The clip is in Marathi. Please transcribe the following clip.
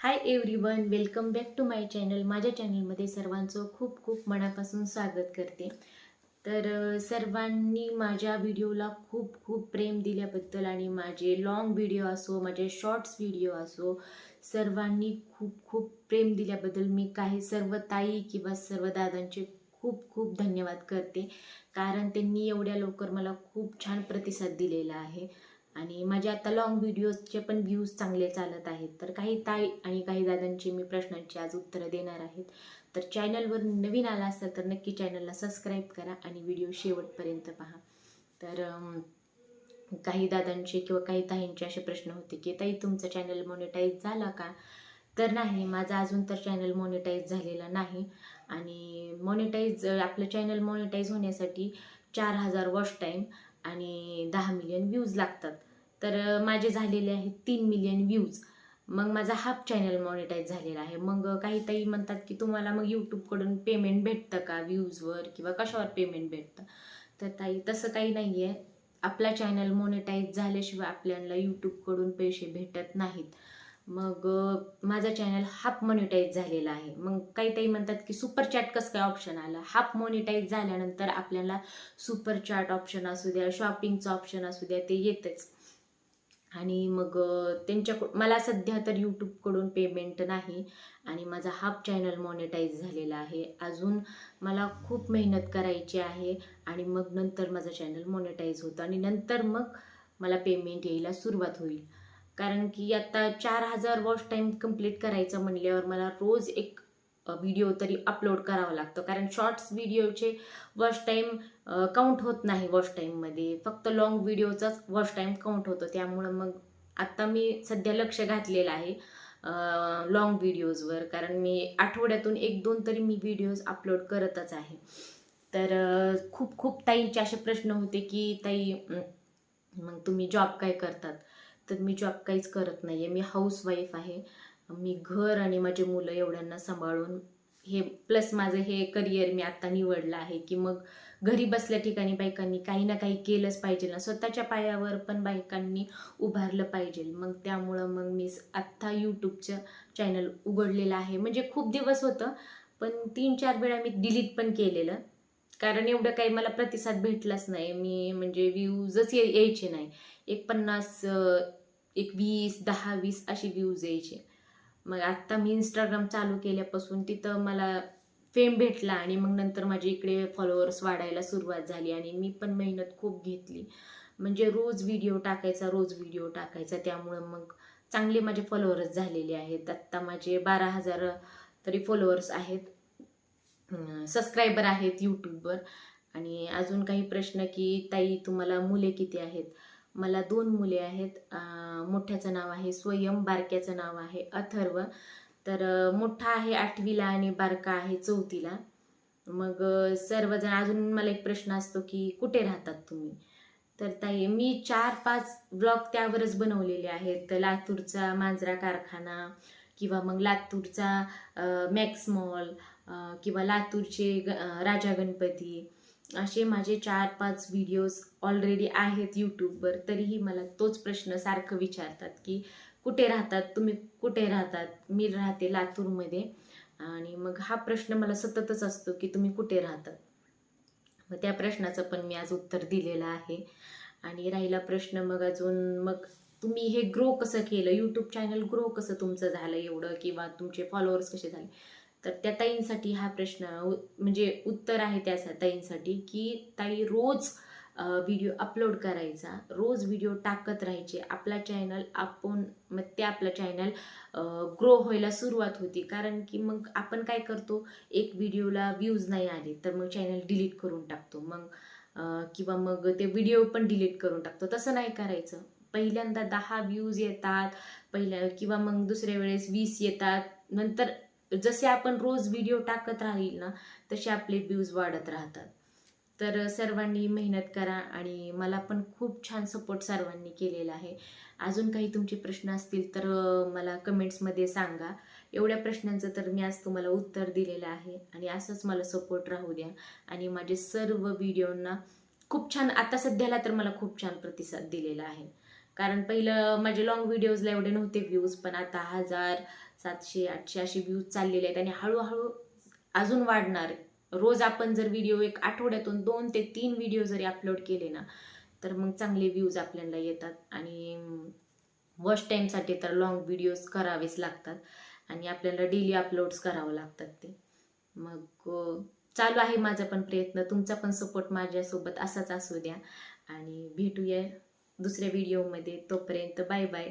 Hi everyone welcome back to my channel माझ्या चॅनलमध्ये सर्वांचं खूप खूप मनापासून स्वागत करते. तर सर्वांनी माझ्या व्हिडिओला खूप खूप प्रेम दिल्याबद्दल आणि माझे लॉंग व्हिडिओ असो माझे शॉर्ट्स व्हिडिओ असो सर्वांनी खूप खूप प्रेम दिल्याबद्दल मी काही सर्व ताई किंवा सर्व दादांचे खूप खूप धन्यवाद करते. कारण त्यांनी एवढ्या लवकर मला खूप छान प्रतिसाद दिलेला आहे. आणि माझे आता लॉंग व्हिडिओजचे पण व्ह्यूज चांगले चालत आहेत. तर काही ताई आणि काही दादांची मी प्रश्नांची आज उत्तरं देणार आहेत. तर चॅनलवर नवीन आला असाल तर नक्की चॅनलला सबस्क्राईब करा आणि व्हिडिओ शेवटपर्यंत पहा. तर काही दादांचे किंवा काही ताईंचे असे प्रश्न होते की ताई तुमचं चॅनल मॉनिटाईज झाला का? तर नाही माझा अजून तर चॅनल मॉनिटाईज झालेला नाही. आणि मॉनिटाईज आपलं चॅनल मॉनिटाईज होण्यासाठी चार हजार वॉच टाईम आणि दहा मिलियन व्ह्यूज लागतात. तर माझे झालेले आहेत तीन मिलियन व्ह्यूज मग माझा हाफ चॅनल मॉनिटाईज झालेला आहे. मग काही ताई म्हणतात की तुम्हाला मग यूट्यूबकडून पेमेंट भेटतं का व्ह्यूजवर किंवा कशावर पेमेंट भेटतं? तर ताई तसं काही नाही आहे आपला चॅनल मॉनिटाईज झाल्याशिवाय आपल्याला यूट्यूबकडून पैसे भेटत नाहीत. मग माझा चॅनल हाफ मॉनिटाईज झालेला आहे. मग काही काही म्हणतात की सुपर चॅट कसं काय ऑप्शन आलं? हाफ मॉनिटाईज झाल्यानंतर आपल्याला सुपर चॅट ऑप्शन असू द्या शॉपिंगचं ऑप्शन असू द्या ते येतच. आणि मग अ, त्यांच्याकडून मला सध्या तर यूट्यूबकडून पेमेंट नाही आणि माझा हाफ चॅनल मॉनिटाईज झालेला आहे. अजून मला खूप मेहनत करायची आहे आणि मग नंतर माझा चॅनल मॉनिटाईज होतं आणि नंतर मग मला पेमेंट यायला सुरुवात होईल. कारण की आता चार हजार वॉच टाईम कंप्लीट करायचं म्हणल्यावर मला रोज एक व्हिडिओ तरी अपलोड करावा लागतो. कारण शॉर्ट्स व्हिडिओचे वॉच टाईम काउंट होत नाही वॉच टाईममध्ये फक्त लॉंग व्हिडिओचाच वॉच टाईम काउंट होतो. त्यामुळं मग आत्ता मी सध्या लक्ष घातलेलं आहे लॉंग व्हिडिओजवर कारण मी आठवड्यातून एक दोन तरी मी व्हिडिओज अपलोड करतच आहे. तर खूप खूप ताईंचे असे प्रश्न होते की ताई मग तुम्ही जॉब काय करतात? तर मी जॉब काहीच करत नाही आहे मी हाऊसवाईफ आहे. मी घर आणि माझे मुलं एवढ्यांना सांभाळून हे प्लस माझं हे करिअर मी आत्ता निवडलं आहे की मग घरी बसल्या ठिकाणी बायकांनी काही ना काही केलंच पाहिजे ना. स्वतःच्या पायावर पण बायकांनी उभारलं पाहिजे. मग त्यामुळं मग मी आत्ता यूट्यूबचं चॅनल उघडलेलं आहे. म्हणजे खूप दिवस होतं पण तीन चार वेळा मी डिलीट पण केलेलं. कारण एवढं काही मला प्रतिसाद भेटलाच नाही. मी म्हणजे व्ह्यूजच यायचे नाही. एक पन्नास एक वीस दहा वीस असे व्ह्यूज यायचे. मग आत्ता मी इंस्टाग्राम चालू केल्यापासून तिथं मला फेम भेटला आणि मग नंतर माझे इकडे फॉलोअर्स वाढायला सुरुवात झाली आणि मी पण मेहनत खूप घेतली. म्हणजे रोज व्हिडिओ टाकायचा रोज व्हिडिओ टाकायचा. त्यामुळं मग चांगले माझे फॉलोअर्स झालेले आहेत. आत्ता माझे बारा हजार तरी फॉलोअर्स आहेत. सबस्क्रायबर आहेत यूट्यूबवर आणि अजून काही प्रश्न की ताई तुम्हाला मुले किती आहेत? मला दोन मुले आहेत. मोठ्याचं नाव आहे स्वयं बारक्याचं नाव आहे अथर्व. तर मोठा आहे आठवीला आणि बारका आहे चौथीला. मग सर्वजण अजून मला एक प्रश्न असतो की कुठे राहतात तुम्ही? तर ताई मी चार पाच ब्लॉग त्यावरच बनवलेले आहेत. तर लातूरचा मांजरा कारखाना किंवा मग लातूरचा मॅक्स मॉल किंवा लातूरचे ग राजा गणपती असे माझे चार पाच व्हिडिओज ऑलरेडी आहेत यूट्यूबवर तरीही मला तोच प्रश्न सारखं विचारतात की कुठे राहतात? तुम्ही कुठे राहतात? मी राहते लातूरमध्ये. आणि मग हा प्रश्न मला सततच असतो की तुम्ही कुठे राहतात? मग त्या प्रश्नाचं पण मी आज उत्तर दिलेलं आहे. आणि राहिला प्रश्न मग अजून मग तुम्ही हे ग्रो कसं केलं? यूट्यूब चॅनल ग्रो कसं तुमचं झालं एवढं? किंवा तुमचे फॉलोअर्स कसे झाले? तर त्या ताईंसाठी हा प्रश्न उ- म्हणजे उत्तर आहे त्या ताईंसाठी की ताई रोज व्हिडिओ अपलोड करायचा रोज व्हिडिओ टाकत राहायचे. आपला चॅनल आपण मग ते आपला चॅनल ग्रो व्हायला सुरुवात होती. कारण की मग आपण काय करतो एक व्हिडिओला व्ह्यूज नाही आले तर मग चॅनल डिलीट करून टाकतो. मग किंवा मग ते व्हिडिओ पण डिलीट करून टाकतो. तसं नाही करायचं. पहिल्यांदा दहा व्ह्यूज येतात पहिल्या किंवा मग दुसऱ्या वेळेस वीस येतात. नंतर जसे आपण रोज व्हिडिओ टाकत राहील ना तसे आपले व्ह्यूज वाढत राहतात. तर सर्वांनी मेहनत करा आणि मला पण खूप छान सपोर्ट सर्वांनी केलेला आहे. अजून काही तुमचे प्रश्न असतील तर मला कमेंट्समध्ये सांगा. एवढ्या प्रश्नांचं तर मी आज तुम्हाला उत्तर दिलेलं आहे आणि असंच मला सपोर्ट राहू द्या. आणि माझे सर्व व्हिडिओंना खूप छान आता सध्याला तर मला खूप छान प्रतिसाद दिलेला आहे. कारण पहिलं माझे लॉंग व्हिडिओजला एवढे नव्हते व्ह्यूज पण आता हजार सातशे आठशे असे व्ह्यूज चाललेले आहेत आणि हळूहळू अजून वाढणार. रोज आपण जर व्हिडिओ एक आठवड्यातून दोन ते तीन व्हिडिओ जरी अपलोड केले ना तर मग चांगले व्ह्यूज आपल्याला येतात. आणि वॉच टाईमसाठी तर लॉंग व्हिडिओज करावेच लागतात. आणि आपल्याला डेली अपलोड्स करावं लागतात ते. मग चालू आहे माझा पण प्रयत्न. तुमचा पण सपोर्ट माझ्यासोबत असाच असू द्या. आणि भेटूया. दुसऱ्या व्हिडिओमध्ये तोपर्यंत बाय बाय